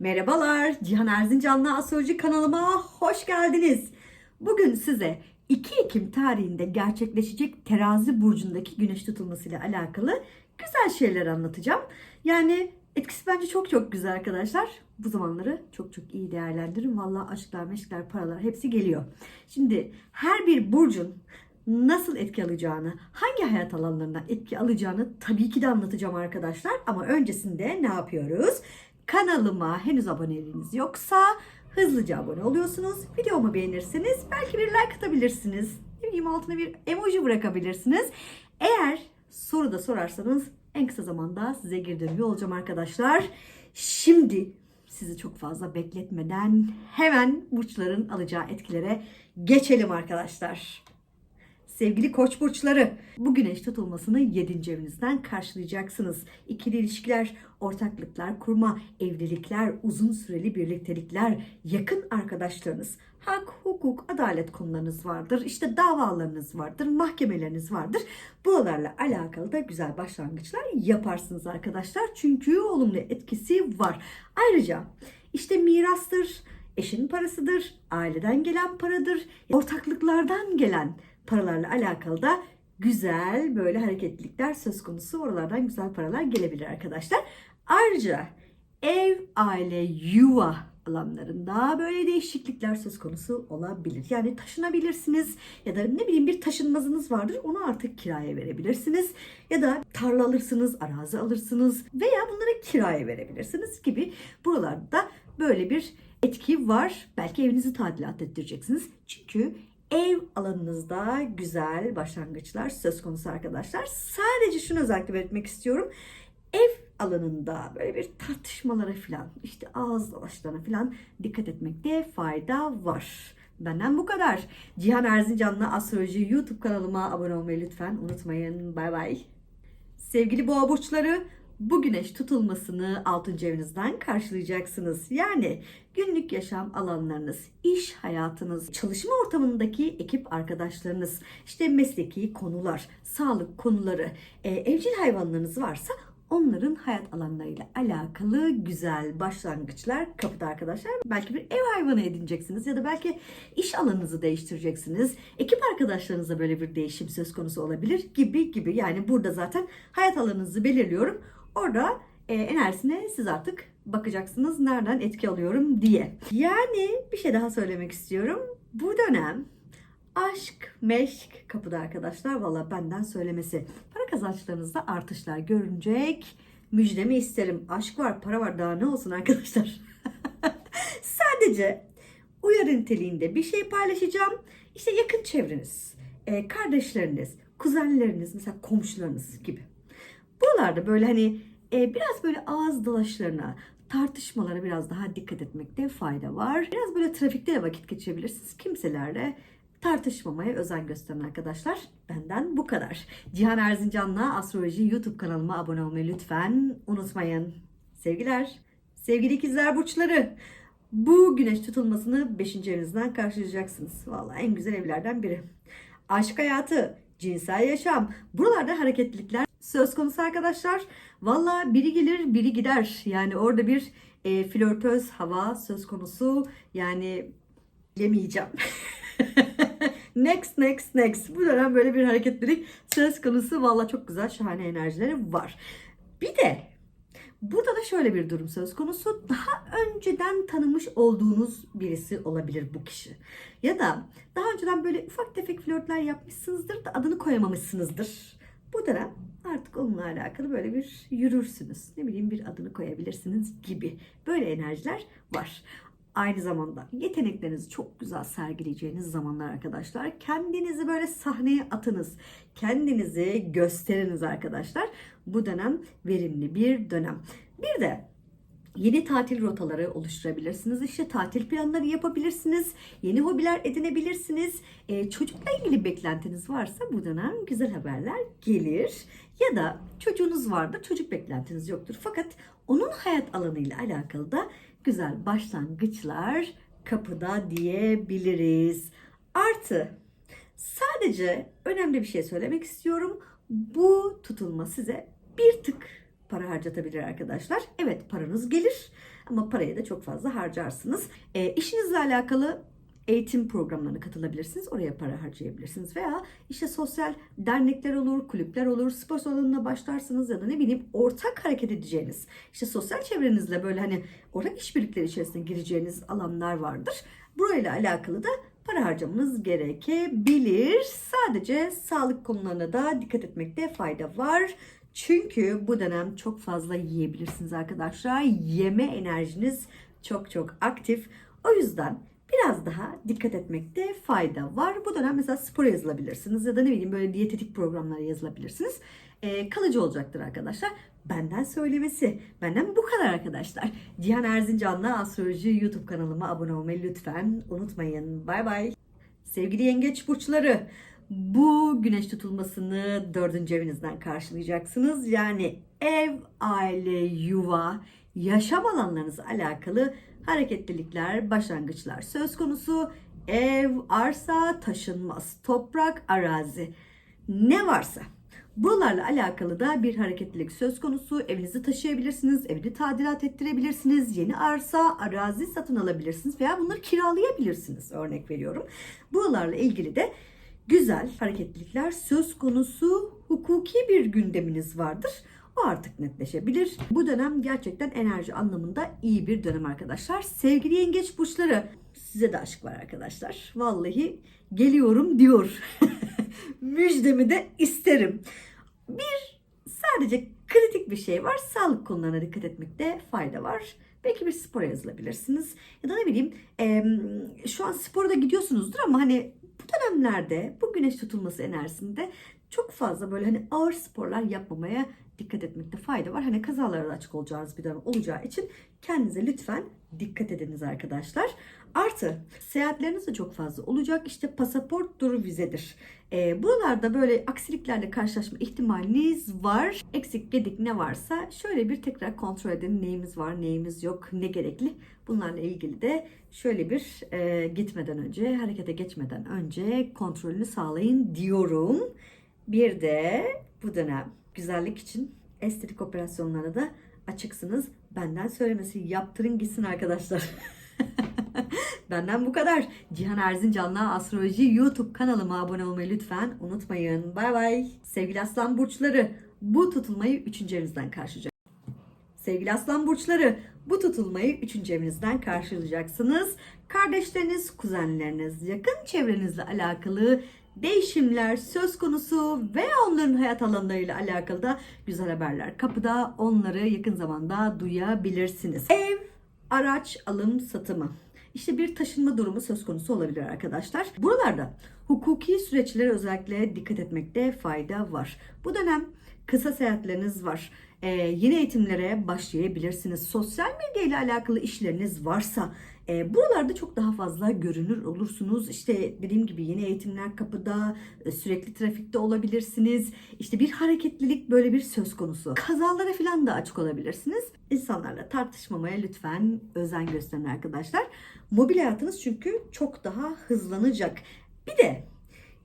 Merhabalar, Cihan Erzincanlı Astroloji kanalıma hoş geldiniz. Bugün size 2 Ekim tarihinde gerçekleşecek terazi burcundaki güneş tutulmasıyla alakalı güzel şeyler anlatacağım. Yani etkisi bence çok çok güzel arkadaşlar. Bu zamanları çok çok iyi değerlendirin. Vallahi aşklar, meşkler, paralar hepsi geliyor. Şimdi her bir burcun nasıl etki alacağını, hangi hayat alanlarından etki alacağını tabii ki de anlatacağım arkadaşlar. Ama öncesinde ne yapıyoruz? Kanalıma henüz aboneliğiniz yoksa hızlıca abone oluyorsunuz. Videomu beğenirseniz belki bir like atabilirsiniz. Ne bileyim altına bir emoji bırakabilirsiniz. Eğer soru da sorarsanız en kısa zamanda size geri dönüyor olacağım arkadaşlar. Şimdi sizi çok fazla bekletmeden hemen burçların alacağı etkilere geçelim arkadaşlar. Sevgili koç burçları, bu güneş tutulmasını 7. evinizden karşılayacaksınız. İkili ilişkiler, ortaklıklar kurma, evlilikler, uzun süreli birliktelikler, yakın arkadaşlarınız, hak, hukuk, adalet konularınız vardır. İşte davalarınız vardır, mahkemeleriniz vardır. Buralarla alakalı da güzel başlangıçlar yaparsınız arkadaşlar. Çünkü olumlu etkisi var. Ayrıca işte mirastır, eşin parasıdır, aileden gelen paradır, ortaklıklardan gelen paralarla alakalı da güzel böyle hareketlilikler söz konusu. Oralardan güzel paralar gelebilir arkadaşlar. Ayrıca ev, aile, yuva alanlarında böyle değişiklikler söz konusu olabilir. Yani taşınabilirsiniz ya da ne bileyim bir taşınmazınız vardır onu artık kiraya verebilirsiniz. Ya da tarla alırsınız, arazi alırsınız veya bunları kiraya verebilirsiniz gibi buralarda böyle bir etki var. Belki evinizi tadilat ettireceksiniz. Çünkü ev alanınızda güzel başlangıçlar söz konusu arkadaşlar. Sadece şunu özellikle belirtmek istiyorum. Ev alanında böyle bir tartışmalara falan işte ağız dalaşlarına falan dikkat etmekte fayda var. Benden bu kadar. Cihan Erzincanlı Astroloji YouTube kanalıma abone olmayı lütfen unutmayın. Bay bay. Sevgili boğa burçları bu güneş tutulmasını 6. evinizden karşılayacaksınız. Yani günlük yaşam alanlarınız, iş hayatınız, çalışma ortamındaki ekip arkadaşlarınız, işte mesleki konular, sağlık konuları, e, evcil hayvanlarınız varsa onların hayat alanlarıyla alakalı güzel başlangıçlar kapıda arkadaşlar. Belki bir ev hayvanı edineceksiniz ya da belki iş alanınızı değiştireceksiniz. Ekip arkadaşlarınızla böyle bir değişim söz konusu olabilir gibi gibi. Yani burada zaten hayat alanınızı belirliyorum. Orada e, enerjisine siz artık bakacaksınız nereden etki alıyorum diye. Yani bir şey daha söylemek istiyorum. Bu dönem aşk, meşk kapıda arkadaşlar. Valla benden söylemesi. Para kazançlarınızda artışlar görünecek. Müjdemi isterim. Aşk var, para var. Daha ne olsun arkadaşlar. Sadece uyarı niteliğinde bir şey paylaşacağım. İşte yakın çevreniz, e, kardeşleriniz, kuzenleriniz, mesela komşularınız gibi. Buralarda böyle hani e, biraz böyle ağız dalaşlarına, tartışmalara biraz daha dikkat etmekte fayda var. Biraz böyle trafikte de vakit geçirebilirsiniz. Kimselerle tartışmamaya özen gösterin arkadaşlar. Benden bu kadar. Cihan Erzincan'la Astroloji YouTube kanalıma abone olmayı lütfen unutmayın. Sevgiler. Sevgili ikizler burçları. Bu güneş tutulmasını 5. evinizden karşılayacaksınız. Vallahi en güzel evlerden biri. Aşk hayatı, cinsel yaşam, buralarda hareketlilikler söz konusu arkadaşlar. Valla biri gelir biri gider. Yani orada bir e, flörtöz hava söz konusu. Yani bilemeyeceğim. next next next. Bu dönem böyle bir hareketlilik söz konusu. Valla çok güzel şahane enerjileri var. Bir de Burada da şöyle bir durum söz konusu. Daha önceden tanımış olduğunuz birisi olabilir bu kişi. Ya da daha önceden böyle ufak tefek flörtler yapmışsınızdır da adını koyamamışsınızdır. Bu dönem artık onunla alakalı böyle bir yürürsünüz. Ne bileyim bir adını koyabilirsiniz gibi. Böyle enerjiler var. Aynı zamanda yeteneklerinizi çok güzel sergileyeceğiniz zamanlar arkadaşlar. Kendinizi böyle sahneye atınız. Kendinizi gösteriniz arkadaşlar. Bu dönem verimli bir dönem. Bir de Yeni tatil rotaları oluşturabilirsiniz. İşte tatil planları yapabilirsiniz. Yeni hobiler edinebilirsiniz. Ee, çocukla ilgili beklentiniz varsa bu dönem güzel haberler gelir. Ya da çocuğunuz vardır, çocuk beklentiniz yoktur. Fakat onun hayat alanıyla alakalı da güzel başlangıçlar kapıda diyebiliriz. Artı sadece önemli bir şey söylemek istiyorum. Bu tutulma size bir tık para harcatabilir arkadaşlar. Evet paranız gelir Ama parayı da çok fazla harcarsınız. E, işinizle alakalı eğitim programlarına katılabilirsiniz. Oraya para harcayabilirsiniz. Veya işte sosyal dernekler olur, kulüpler olur, spor salonuna başlarsınız ya da ne bileyim ortak hareket edeceğiniz, işte sosyal çevrenizle böyle hani ortak işbirlikleri içerisine gireceğiniz alanlar vardır. Burayla alakalı da para harcamanız gerekebilir. Sadece sağlık konularına da dikkat etmekte fayda var. Çünkü bu dönem çok fazla yiyebilirsiniz arkadaşlar. Yeme enerjiniz çok çok aktif. O yüzden biraz daha dikkat etmekte fayda var. Bu dönem mesela spora yazılabilirsiniz ya da ne bileyim böyle diyetetik programlara yazılabilirsiniz. Ee, kalıcı olacaktır arkadaşlar. Benden söylemesi. Benden bu kadar arkadaşlar. Cihan Erzincan'la Astroloji YouTube kanalıma abone olmayı lütfen unutmayın. Bay bay. Sevgili yengeç burçları. Bu güneş tutulmasını dördüncü evinizden karşılayacaksınız. Yani ev, aile, yuva, yaşam alanlarınızla alakalı hareketlilikler, başlangıçlar söz konusu. Ev, arsa, taşınmaz, toprak, arazi ne varsa Buralarla alakalı da bir hareketlilik söz konusu. Evinizi taşıyabilirsiniz, evini tadilat ettirebilirsiniz, yeni arsa, arazi satın alabilirsiniz veya bunları kiralayabilirsiniz örnek veriyorum. Buralarla ilgili de güzel hareketlilikler söz konusu hukuki bir gündeminiz vardır. O artık netleşebilir. Bu dönem gerçekten enerji anlamında iyi bir dönem arkadaşlar. Sevgili yengeç burçları size de aşk var arkadaşlar. Vallahi geliyorum diyor. Müjdemi de isterim. Bir sadece kritik bir şey var. Sağlık konularına dikkat etmekte fayda var. Belki bir spora yazılabilirsiniz. Ya da ne bileyim em, şu an spora da gidiyorsunuzdur ama hani bu dönemlerde bu güneş tutulması enerjisinde çok fazla böyle hani ağır sporlar yapmamaya dikkat etmekte fayda var. Hani kazalara da açık olacağınız bir dönem olacağı için kendinize lütfen dikkat ediniz arkadaşlar. Artı seyahatleriniz de çok fazla olacak. İşte pasaporttur, vizedir. Ee, buralarda böyle aksiliklerle karşılaşma ihtimaliniz var. Eksik gedik ne varsa şöyle bir tekrar kontrol edin. Neyimiz var, neyimiz yok, ne gerekli. Bunlarla ilgili de şöyle bir e, gitmeden önce, harekete geçmeden önce kontrolünü sağlayın diyorum. Bir de bu dönem güzellik için estetik operasyonlara da açıksınız. Benden söylemesi yaptırın gitsin arkadaşlar. Benden bu kadar. Cihan Erzincan'la Astroloji YouTube kanalıma abone olmayı lütfen unutmayın. Bay bay. Sevgili Aslan Burçları bu tutulmayı 3. evinizden karşılayacak. Sevgili Aslan Burçları bu tutulmayı 3. evinizden karşılayacaksınız. Kardeşleriniz, kuzenleriniz, yakın çevrenizle alakalı değişimler söz konusu ve onların hayat alanlarıyla alakalı da güzel haberler kapıda. Onları yakın zamanda duyabilirsiniz. Ev, araç alım satımı. İşte bir taşınma durumu söz konusu olabilir arkadaşlar. Buralarda hukuki süreçlere özellikle dikkat etmekte fayda var. Bu dönem kısa seyahatleriniz var. Ee, yeni eğitimlere başlayabilirsiniz. Sosyal medya ile alakalı işleriniz varsa e, buralarda çok daha fazla görünür olursunuz. İşte dediğim gibi yeni eğitimler kapıda, e, sürekli trafikte olabilirsiniz. İşte bir hareketlilik böyle bir söz konusu. Kazalara falan da açık olabilirsiniz. İnsanlarla tartışmamaya lütfen özen gösterin arkadaşlar. Mobil hayatınız çünkü çok daha hızlanacak. Bir de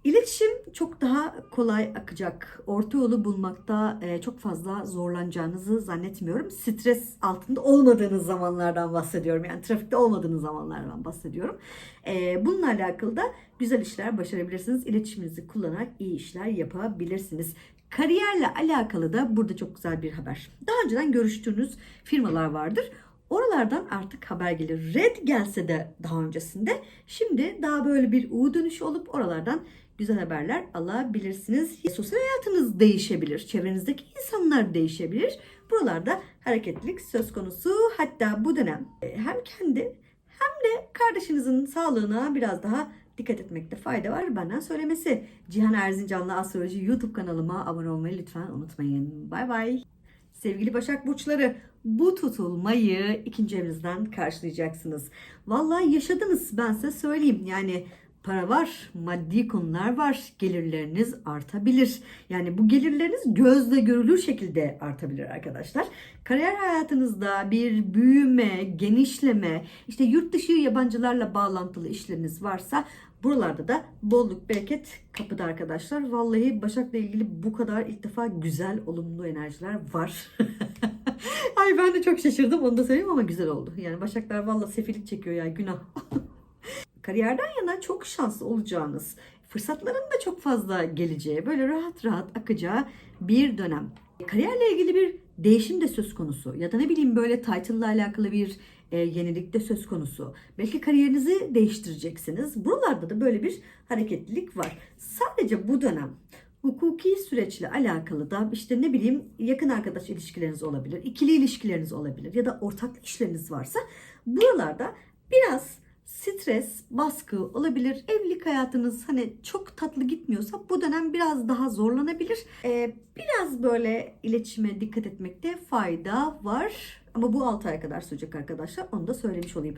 İletişim çok daha kolay akacak. Orta yolu bulmakta e, çok fazla zorlanacağınızı zannetmiyorum. Stres altında olmadığınız zamanlardan bahsediyorum. Yani trafikte olmadığınız zamanlardan bahsediyorum. E, bununla alakalı da güzel işler başarabilirsiniz. İletişiminizi kullanarak iyi işler yapabilirsiniz. Kariyerle alakalı da burada çok güzel bir haber. Daha önceden görüştüğünüz firmalar vardır. Oralardan artık haber gelir. Red gelse de daha öncesinde şimdi daha böyle bir U dönüşü olup oralardan güzel haberler alabilirsiniz. Sosyal hayatınız değişebilir. Çevrenizdeki insanlar değişebilir. Buralarda hareketlilik söz konusu. Hatta bu dönem e, hem kendi hem de kardeşinizin sağlığına biraz daha dikkat etmekte fayda var. Benden söylemesi. Cihan Erzincan'la Astroloji YouTube kanalıma abone olmayı lütfen unutmayın. Bay bay. Sevgili Başak Burçları bu tutulmayı ikinci evinizden karşılayacaksınız. Vallahi yaşadınız ben size söyleyeyim. Yani para var, maddi konular var, gelirleriniz artabilir. Yani bu gelirleriniz gözle görülür şekilde artabilir arkadaşlar. Kariyer hayatınızda bir büyüme, genişleme, işte yurt dışı yabancılarla bağlantılı işleriniz varsa buralarda da bolluk, bereket kapıda arkadaşlar. Vallahi Başak'la ilgili bu kadar ilk defa güzel, olumlu enerjiler var. Ay ben de çok şaşırdım onu da söyleyeyim ama güzel oldu. Yani Başaklar valla sefilik çekiyor ya günah. Kariyerden yana çok şanslı olacağınız, fırsatların da çok fazla geleceği, böyle rahat rahat akacağı bir dönem. Kariyerle ilgili bir değişim de söz konusu ya da ne bileyim böyle title'la alakalı bir e, yenilik de söz konusu. Belki kariyerinizi değiştireceksiniz. Buralarda da böyle bir hareketlilik var. Sadece bu dönem hukuki süreçle alakalı da işte ne bileyim yakın arkadaş ilişkileriniz olabilir, ikili ilişkileriniz olabilir ya da ortaklı işleriniz varsa buralarda biraz stres, baskı olabilir. Evlilik hayatınız hani çok tatlı gitmiyorsa bu dönem biraz daha zorlanabilir. Ee, biraz böyle iletişime dikkat etmekte fayda var. Ama bu 6 ay kadar sürecek arkadaşlar. Onu da söylemiş olayım.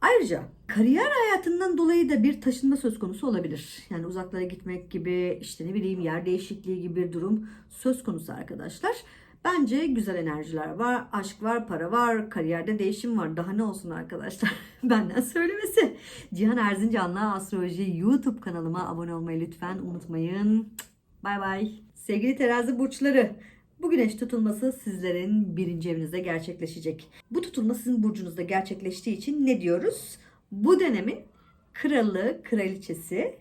Ayrıca kariyer hayatından dolayı da bir taşınma söz konusu olabilir. Yani uzaklara gitmek gibi işte ne bileyim yer değişikliği gibi bir durum söz konusu arkadaşlar. Bence güzel enerjiler var, aşk var, para var, kariyerde değişim var. Daha ne olsun arkadaşlar? Benden söylemesi. Cihan Erzincan'la Astroloji YouTube kanalıma abone olmayı lütfen unutmayın. Bay bay. Sevgili terazi burçları. Bu güneş tutulması sizlerin birinci evinizde gerçekleşecek. Bu tutulma sizin burcunuzda gerçekleştiği için ne diyoruz? Bu dönemin kralı, kraliçesi,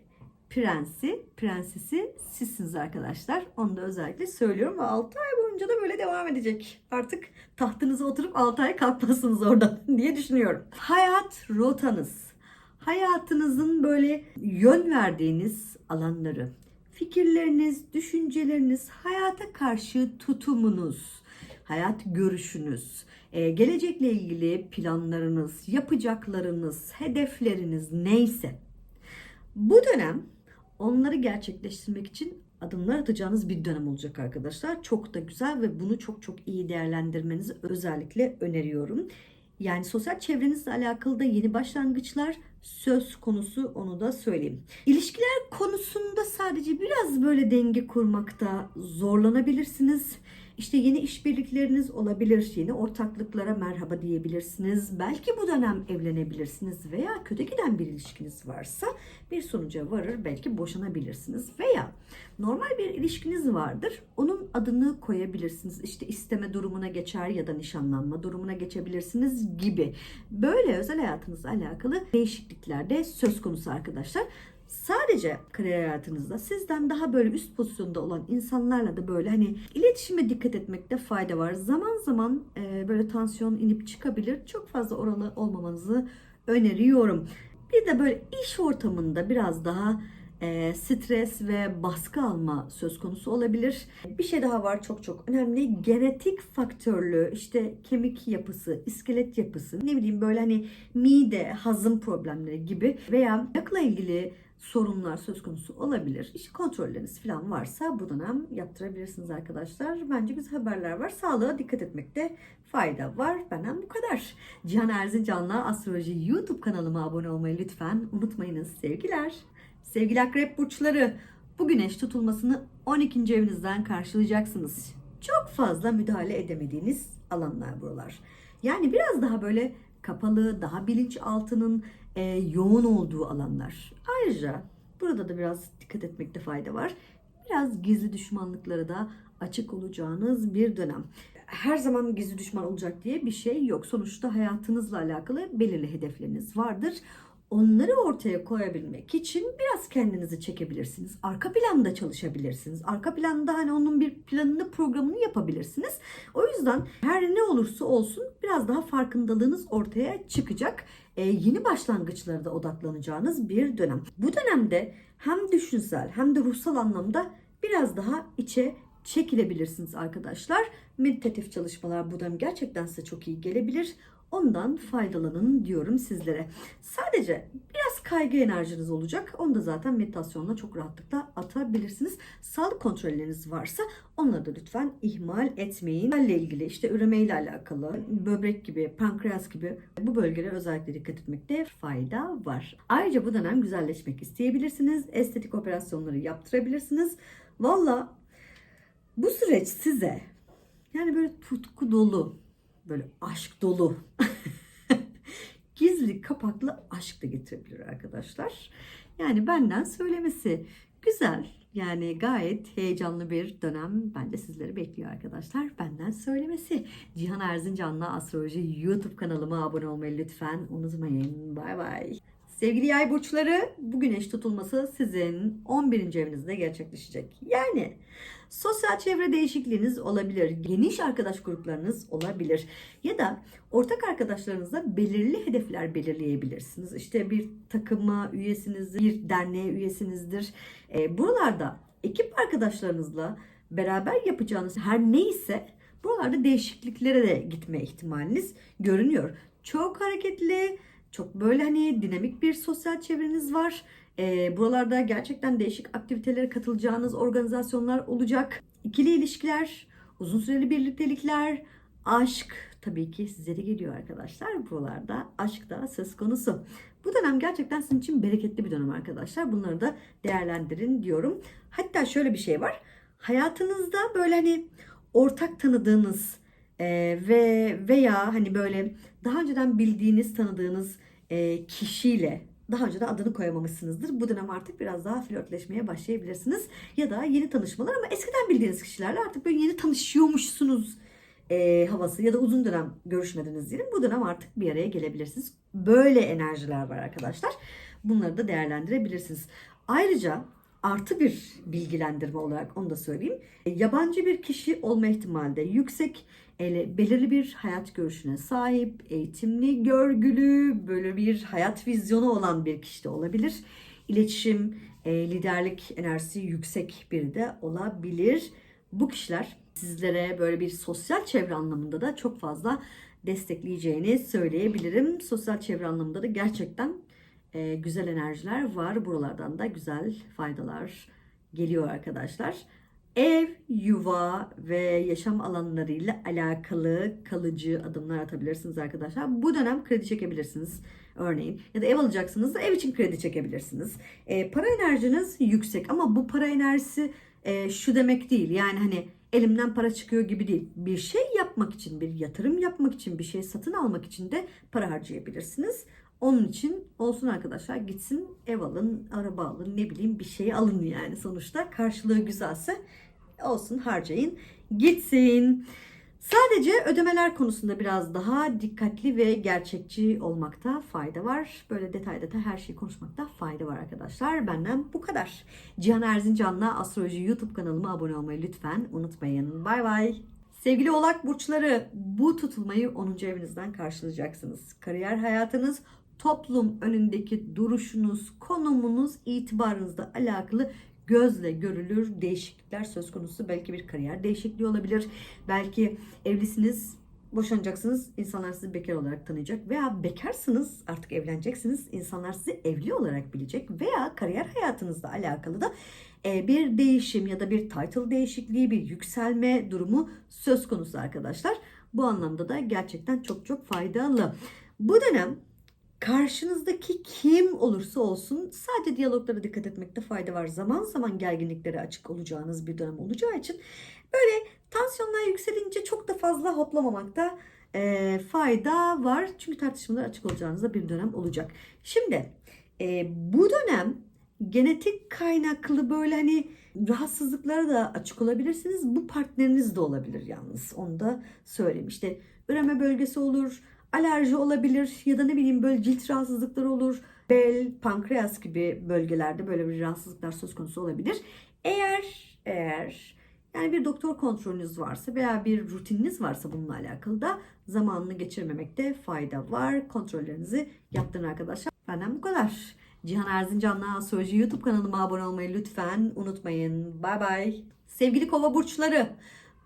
prensi, prensesi sizsiniz arkadaşlar. Onu da özellikle söylüyorum ve 6 ay boyunca da böyle devam edecek. Artık tahtınıza oturup 6 ay kalkmazsınız oradan diye düşünüyorum. Hayat rotanız. Hayatınızın böyle yön verdiğiniz alanları, fikirleriniz, düşünceleriniz, hayata karşı tutumunuz, hayat görüşünüz, e, gelecekle ilgili planlarınız, yapacaklarınız, hedefleriniz neyse bu dönem onları gerçekleştirmek için adımlar atacağınız bir dönem olacak arkadaşlar. Çok da güzel ve bunu çok çok iyi değerlendirmenizi özellikle öneriyorum. Yani sosyal çevrenizle alakalı da yeni başlangıçlar söz konusu onu da söyleyeyim. İlişkiler konusunda sadece biraz böyle denge kurmakta zorlanabilirsiniz. İşte yeni işbirlikleriniz olabilir, yeni ortaklıklara merhaba diyebilirsiniz. Belki bu dönem evlenebilirsiniz veya kötü giden bir ilişkiniz varsa bir sonuca varır, belki boşanabilirsiniz veya normal bir ilişkiniz vardır. Onun adını koyabilirsiniz. İşte isteme durumuna geçer ya da nişanlanma durumuna geçebilirsiniz gibi. Böyle özel hayatınızla alakalı değişiklikler de söz konusu arkadaşlar. Sadece kariyer hayatınızda sizden daha böyle üst pozisyonda olan insanlarla da böyle hani iletişime dikkat etmekte fayda var. Zaman zaman e, böyle tansiyon inip çıkabilir. Çok fazla oralı olmamanızı öneriyorum. Bir de böyle iş ortamında biraz daha e, stres ve baskı alma söz konusu olabilir. Bir şey daha var çok çok önemli. Genetik faktörlü işte kemik yapısı, iskelet yapısı, ne bileyim böyle hani mide, hazım problemleri gibi veya yakla ilgili sorunlar söz konusu olabilir. İşte kontrolleriniz falan varsa bu dönem yaptırabilirsiniz arkadaşlar. Bence güzel haberler var. Sağlığa dikkat etmekte fayda var. Benden bu kadar. Cihan Erzincan'la Astroloji YouTube kanalıma abone olmayı lütfen unutmayınız. Sevgiler. Sevgili akrep burçları, bu güneş tutulmasını 12. evinizden karşılayacaksınız. Çok fazla müdahale edemediğiniz alanlar buralar. Yani biraz daha böyle kapalı, daha bilinçaltının e, yoğun olduğu alanlar. Ayrıca burada da biraz dikkat etmekte fayda var. Biraz gizli düşmanlıklara da açık olacağınız bir dönem. Her zaman gizli düşman olacak diye bir şey yok. Sonuçta hayatınızla alakalı belirli hedefleriniz vardır. Onları ortaya koyabilmek için biraz kendinizi çekebilirsiniz. Arka planda çalışabilirsiniz. Arka planda hani onun bir planını, programını yapabilirsiniz. O yüzden her ne olursa olsun biraz daha farkındalığınız ortaya çıkacak. Ee, yeni başlangıçlara da odaklanacağınız bir dönem. Bu dönemde hem düşünsel hem de ruhsal anlamda biraz daha içe çekilebilirsiniz arkadaşlar. Meditatif çalışmalar bu dönem gerçekten size çok iyi gelebilir. Ondan faydalanın diyorum sizlere. Sadece biraz kaygı enerjiniz olacak. Onu da zaten meditasyonla çok rahatlıkla atabilirsiniz. Sağlık kontrolleriniz varsa onları da lütfen ihmal etmeyin. Belle ilgili işte üreme ile alakalı böbrek gibi, pankreas gibi bu bölgelere özellikle dikkat etmekte fayda var. Ayrıca bu dönem güzelleşmek isteyebilirsiniz. Estetik operasyonları yaptırabilirsiniz. Valla bu süreç size yani böyle tutku dolu, böyle aşk dolu, gizli kapaklı aşk da getirebilir arkadaşlar. Yani benden söylemesi güzel. Yani gayet heyecanlı bir dönem bence sizleri bekliyor arkadaşlar. Benden söylemesi. Cihan Erzincan'la Astroloji YouTube kanalıma abone olmayı lütfen unutmayın. Bay bay. Sevgili yay burçları bu güneş tutulması sizin 11. evinizde gerçekleşecek. Yani sosyal çevre değişikliğiniz olabilir. Geniş arkadaş gruplarınız olabilir. Ya da ortak arkadaşlarınızla belirli hedefler belirleyebilirsiniz. İşte bir takıma üyesinizdir, bir derneğe üyesinizdir. E, buralarda ekip arkadaşlarınızla beraber yapacağınız her neyse buralarda değişikliklere de gitme ihtimaliniz görünüyor. Çok hareketli, çok böyle hani dinamik bir sosyal çevreniz var. E, buralarda gerçekten değişik aktivitelere katılacağınız organizasyonlar olacak. İkili ilişkiler, uzun süreli birliktelikler, aşk tabii ki size de geliyor arkadaşlar. Buralarda aşk da söz konusu. Bu dönem gerçekten sizin için bereketli bir dönem arkadaşlar. Bunları da değerlendirin diyorum. Hatta şöyle bir şey var. Hayatınızda böyle hani ortak tanıdığınız e, ve veya hani böyle daha önceden bildiğiniz, tanıdığınız e, kişiyle daha önceden adını koyamamışsınızdır. Bu dönem artık biraz daha flörtleşmeye başlayabilirsiniz. Ya da yeni tanışmalar ama eskiden bildiğiniz kişilerle artık böyle yeni tanışıyormuşsunuz e, havası ya da uzun dönem görüşmediniz diyelim. Bu dönem artık bir araya gelebilirsiniz. Böyle enerjiler var arkadaşlar. Bunları da değerlendirebilirsiniz. Ayrıca artı bir bilgilendirme olarak onu da söyleyeyim. E, Yabancı bir kişi olma ihtimali de yüksek. Ele, belirli bir hayat görüşüne sahip, eğitimli, görgülü, böyle bir hayat vizyonu olan bir kişi de olabilir. İletişim, e, liderlik enerjisi yüksek biri de olabilir. Bu kişiler sizlere böyle bir sosyal çevre anlamında da çok fazla destekleyeceğini söyleyebilirim. Sosyal çevre anlamında da gerçekten e, güzel enerjiler var. Buralardan da güzel faydalar geliyor arkadaşlar. Ev, yuva ve yaşam alanlarıyla alakalı kalıcı adımlar atabilirsiniz arkadaşlar. Bu dönem kredi çekebilirsiniz örneğin. Ya da ev alacaksınız da ev için kredi çekebilirsiniz. E, para enerjiniz yüksek ama bu para enerjisi e, şu demek değil. Yani hani elimden para çıkıyor gibi değil. Bir şey yapmak için, bir yatırım yapmak için, bir şey satın almak için de para harcayabilirsiniz. Onun için olsun arkadaşlar gitsin ev alın, araba alın, ne bileyim bir şey alın yani sonuçta karşılığı güzelse olsun harcayın gitsin. Sadece ödemeler konusunda biraz daha dikkatli ve gerçekçi olmakta fayda var. Böyle detay detay her şeyi konuşmakta fayda var arkadaşlar. Benden bu kadar. Cihan Erzincan'la Astroloji YouTube kanalıma abone olmayı lütfen unutmayın. Bay bay. Sevgili oğlak burçları bu tutulmayı 10. evinizden karşılayacaksınız. Kariyer hayatınız, toplum önündeki duruşunuz, konumunuz, itibarınızla alakalı gözle görülür değişiklikler söz konusu. Belki bir kariyer değişikliği olabilir. Belki evlisiniz, boşanacaksınız. İnsanlar sizi bekar olarak tanıyacak. Veya bekarsınız, artık evleneceksiniz. İnsanlar sizi evli olarak bilecek. Veya kariyer hayatınızla alakalı da e, bir değişim ya da bir title değişikliği, bir yükselme durumu söz konusu arkadaşlar. Bu anlamda da gerçekten çok çok faydalı. Bu dönem karşınızdaki kim olursa olsun sadece diyaloglara dikkat etmekte fayda var. Zaman zaman gerginliklere açık olacağınız bir dönem olacağı için böyle tansiyonlar yükselince çok da fazla hoplamamakta e, fayda var. Çünkü tartışmalar açık olacağınızda bir dönem olacak. Şimdi e, bu dönem genetik kaynaklı böyle hani rahatsızlıklara da açık olabilirsiniz. Bu partneriniz de olabilir yalnız. Onu da söyleyeyim. İşte üreme bölgesi olur, alerji olabilir ya da ne bileyim böyle cilt rahatsızlıkları olur. Bel, pankreas gibi bölgelerde böyle bir rahatsızlıklar söz konusu olabilir. Eğer eğer yani bir doktor kontrolünüz varsa veya bir rutininiz varsa bununla alakalı da zamanını geçirmemekte fayda var. Kontrollerinizi yaptırın arkadaşlar. Benden bu kadar. Cihan Erzincan'la Astroloji YouTube kanalıma abone olmayı lütfen unutmayın. Bay bay. Sevgili kova burçları.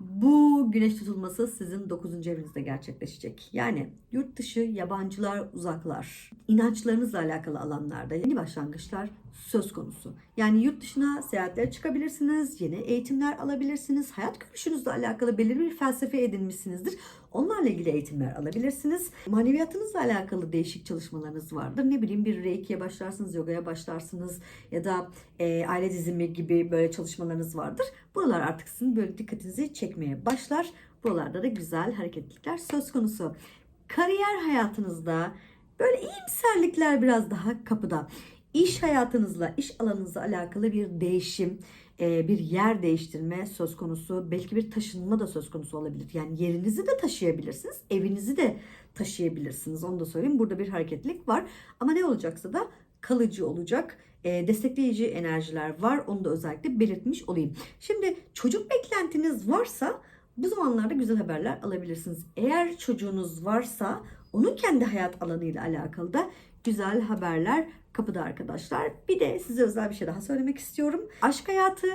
Bu güneş tutulması sizin 9. evinizde gerçekleşecek. Yani yurt dışı, yabancılar, uzaklar, inançlarınızla alakalı alanlarda yeni başlangıçlar söz konusu. Yani yurt dışına seyahatlere çıkabilirsiniz, yeni eğitimler alabilirsiniz, hayat görüşünüzle alakalı belirli bir felsefe edinmişsinizdir. Onlarla ilgili eğitimler alabilirsiniz. Maneviyatınızla alakalı değişik çalışmalarınız vardır. Ne bileyim bir reikiye başlarsınız, yogaya başlarsınız ya da e, aile dizimi gibi böyle çalışmalarınız vardır. Buralar artık sizin böyle dikkatinizi çekmeye başlar. Buralarda da güzel hareketlilikler söz konusu. Kariyer hayatınızda böyle iyimserlikler biraz daha kapıda. iş hayatınızla, iş alanınızla alakalı bir değişim, bir yer değiştirme söz konusu, belki bir taşınma da söz konusu olabilir. Yani yerinizi de taşıyabilirsiniz, evinizi de taşıyabilirsiniz. Onu da söyleyeyim. Burada bir hareketlilik var. Ama ne olacaksa da kalıcı olacak. E, destekleyici enerjiler var. Onu da özellikle belirtmiş olayım. Şimdi çocuk beklentiniz varsa bu zamanlarda güzel haberler alabilirsiniz. Eğer çocuğunuz varsa onun kendi hayat alanıyla alakalı da güzel haberler kapıda arkadaşlar. Bir de size özel bir şey daha söylemek istiyorum. Aşk hayatı,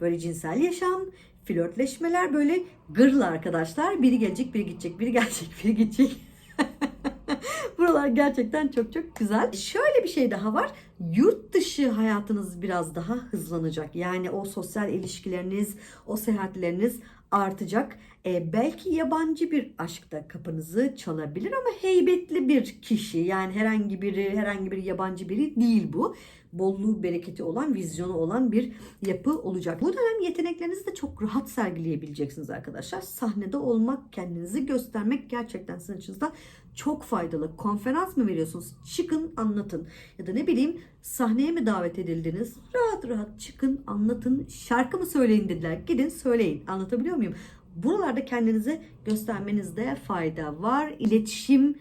böyle cinsel yaşam, flörtleşmeler böyle gırla arkadaşlar. Biri gelecek, biri gidecek, biri gelecek, biri gidecek. Buralar gerçekten çok çok güzel. Şöyle bir şey daha var. Yurt dışı hayatınız biraz daha hızlanacak. Yani o sosyal ilişkileriniz, o seyahatleriniz artacak. E, belki yabancı bir aşkta kapınızı çalabilir ama heybetli bir kişi. Yani herhangi biri, herhangi bir yabancı biri değil bu. Bolluğu, bereketi olan, vizyonu olan bir yapı olacak. Bu dönem yeteneklerinizi de çok rahat sergileyebileceksiniz arkadaşlar. Sahnede olmak, kendinizi göstermek gerçekten sizin açınızdan çok faydalı. Konferans mı veriyorsunuz? Çıkın anlatın. Ya da ne bileyim sahneye mi davet edildiniz? Rahat rahat çıkın anlatın. Şarkı mı söyleyin dediler. Gidin söyleyin. Anlatabiliyor muyum? Buralarda kendinizi göstermenizde fayda var. İletişim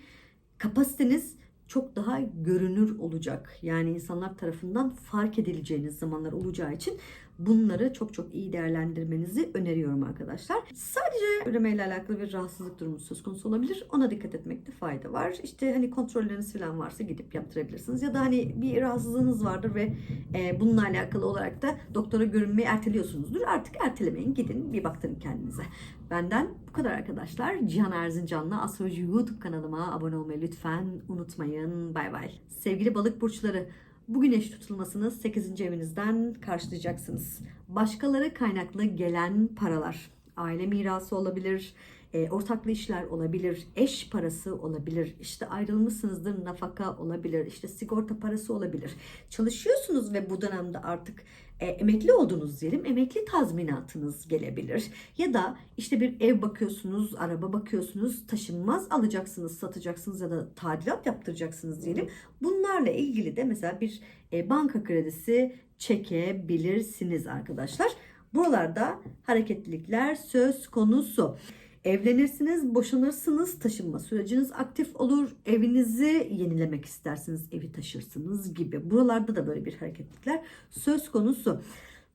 kapasiteniz çok daha görünür olacak. Yani insanlar tarafından fark edileceğiniz zamanlar olacağı için bunları çok çok iyi değerlendirmenizi öneriyorum arkadaşlar. Sadece üreme ile alakalı bir rahatsızlık durumu söz konusu olabilir. Ona dikkat etmekte fayda var. İşte hani kontrolleriniz falan varsa gidip yaptırabilirsiniz. Ya da hani bir rahatsızlığınız vardır ve e, bununla alakalı olarak da doktora görünmeyi erteliyorsunuzdur. Artık ertelemeyin. Gidin bir baktırın kendinize. Benden bu kadar arkadaşlar. Cihan Erzincan'la Astroloji YouTube kanalıma abone olmayı lütfen unutmayın. Bay bay. Sevgili balık burçları bu güneş tutulmasını 8. evinizden karşılayacaksınız. Başkaları kaynaklı gelen paralar, aile mirası olabilir, e, ortaklı işler olabilir, eş parası olabilir, işte ayrılmışsınızdır nafaka olabilir, işte sigorta parası olabilir. Çalışıyorsunuz ve bu dönemde artık e, emekli oldunuz diyelim, emekli tazminatınız gelebilir. Ya da işte bir ev bakıyorsunuz, araba bakıyorsunuz, taşınmaz alacaksınız, satacaksınız ya da tadilat yaptıracaksınız diyelim. Bunlarla ilgili de mesela bir e, banka kredisi çekebilirsiniz arkadaşlar. Buralarda hareketlilikler söz konusu. Evlenirsiniz, boşanırsınız, taşınma süreciniz aktif olur. Evinizi yenilemek istersiniz, evi taşırsınız gibi. Buralarda da böyle bir hareketlilikler söz konusu.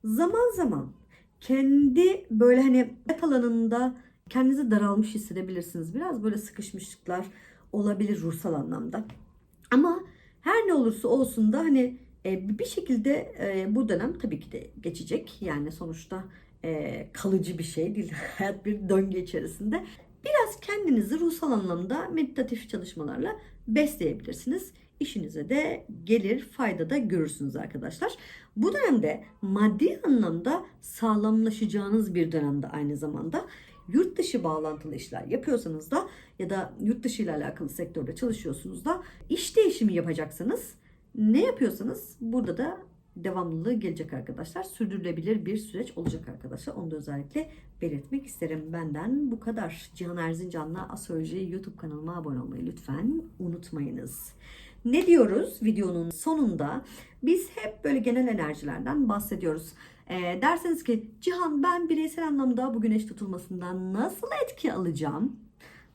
Zaman zaman kendi böyle hani hayat alanında kendinizi daralmış hissedebilirsiniz. Biraz böyle sıkışmışlıklar olabilir ruhsal anlamda. Ama her ne olursa olsun da hani e, bir şekilde e, bu dönem tabii ki de geçecek. Yani sonuçta e, kalıcı bir şey değil. Hayat bir döngü içerisinde. Biraz kendinizi ruhsal anlamda meditatif çalışmalarla besleyebilirsiniz. İşinize de gelir, fayda da görürsünüz arkadaşlar. Bu dönemde maddi anlamda sağlamlaşacağınız bir dönemde aynı zamanda yurt dışı bağlantılı işler yapıyorsanız da ya da yurt dışı ile alakalı sektörde çalışıyorsunuz da iş değişimi yapacaksanız ne yapıyorsanız burada da devamlılığı gelecek arkadaşlar. Sürdürülebilir bir süreç olacak arkadaşlar. Onu da özellikle belirtmek isterim. Benden bu kadar. Cihan Erzincan'la Astroloji YouTube kanalıma abone olmayı lütfen unutmayınız. Ne diyoruz videonun sonunda? Biz hep böyle genel enerjilerden bahsediyoruz. E, derseniz ki Cihan ben bireysel anlamda bu güneş tutulmasından nasıl etki alacağım?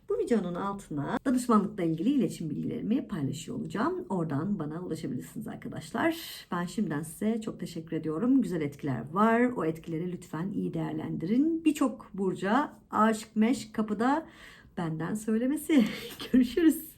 Bu videonun altına danışmanlıkla ilgili iletişim bilgilerimi paylaşıyor olacağım. Oradan bana ulaşabilirsiniz arkadaşlar. Ben şimdiden size çok teşekkür ediyorum. Güzel etkiler var. O etkileri lütfen iyi değerlendirin. Birçok burca aşk meşk kapıda benden söylemesi. Görüşürüz.